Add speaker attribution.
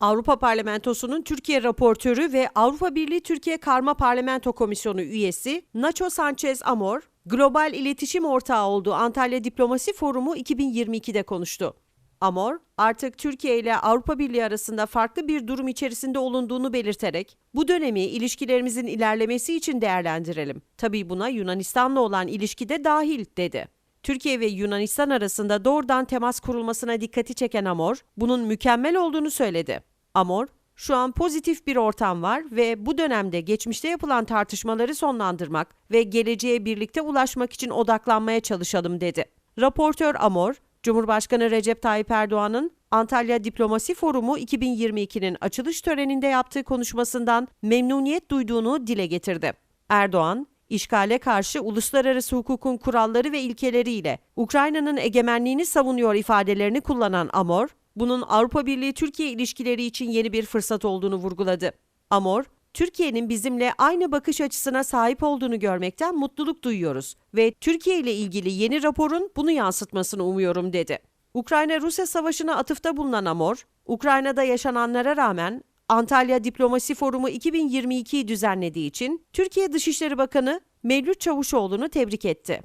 Speaker 1: Avrupa Parlamentosu'nun Türkiye raportörü ve Avrupa Birliği Türkiye Karma Parlamento Komisyonu üyesi Nacho Sanchez Amor, global iletişim ortağı olduğu Antalya Diplomasi Forumu 2022'de konuştu. Amor, artık Türkiye ile Avrupa Birliği arasında farklı bir durum içerisinde olunduğunu belirterek, bu dönemi ilişkilerimizin ilerlemesi için değerlendirelim. Tabii buna Yunanistan'la olan ilişki de dahil, dedi. Türkiye ve Yunanistan arasında doğrudan temas kurulmasına dikkati çeken Amor, bunun mükemmel olduğunu söyledi. Amor, şu an pozitif bir ortam var ve bu dönemde geçmişte yapılan tartışmaları sonlandırmak ve geleceğe birlikte ulaşmak için odaklanmaya çalışalım dedi. Raportör Amor, Cumhurbaşkanı Recep Tayyip Erdoğan'ın Antalya Diplomasi Forumu 2022'nin açılış töreninde yaptığı konuşmasından memnuniyet duyduğunu dile getirdi. Erdoğan, işgale karşı uluslararası hukukun kuralları ve ilkeleriyle Ukrayna'nın egemenliğini savunuyor ifadelerini kullanan Amor, bunun Avrupa Birliği Türkiye ilişkileri için yeni bir fırsat olduğunu vurguladı. Amor, Türkiye'nin bizimle aynı bakış açısına sahip olduğunu görmekten mutluluk duyuyoruz ve Türkiye ile ilgili yeni raporun bunu yansıtmasını umuyorum dedi. Ukrayna-Rusya savaşına atıfta bulunan Amor, Ukrayna'da yaşananlara rağmen Antalya Diplomasi Forumu 2022'yi düzenlediği için Türkiye Dışişleri Bakanı Mevlüt Çavuşoğlu'nu tebrik etti.